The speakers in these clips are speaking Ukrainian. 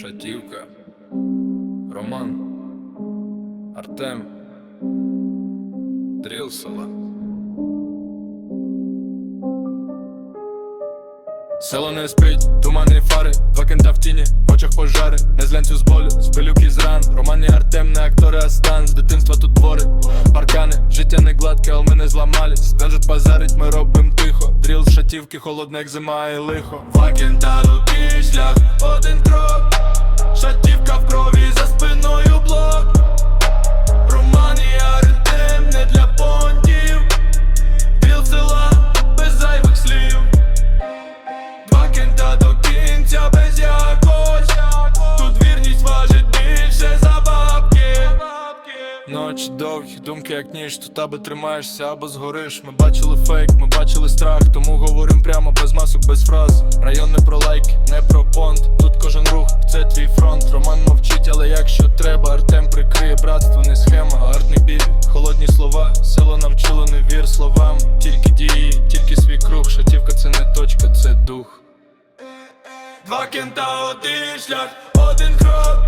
Шатівка, Роман, Артем, Дрілсела. Село не спить, туманні фари, два кента в тіні, в очах пожари, не злянцю з болю, спилюки з ран, Роман і Артем, не актори, а стан, з дитинства тут твори, паркани, життя не гладке, але ми не зламались, Даже базарить, ми робим тихо, дріл з шатівки, холодне, як зима і лихо. Два кента руки, шлях, один Ночі довгі, думки як ніж Тут або тримаєшся, або згориш. Ми бачили фейк, ми бачили страх Тому говорим прямо без масок, без фраз. Район не про лайки, не про понт Тут кожен рух, це твій фронт. Роман мовчить, але якщо треба Артем прикриє братство, не схема. Гарний біль, холодні слова Село навчило не вір словам. Тільки дії, тільки свій круг. Шатівка це не точка, це дух. Два кента, один шлях, один крок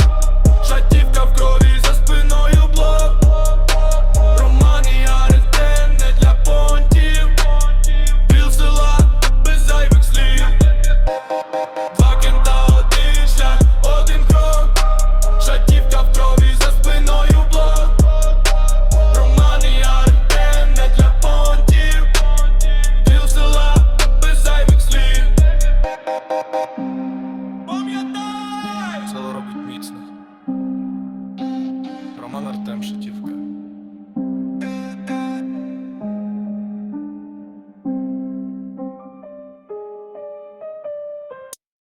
Leonard M. Przeciwka.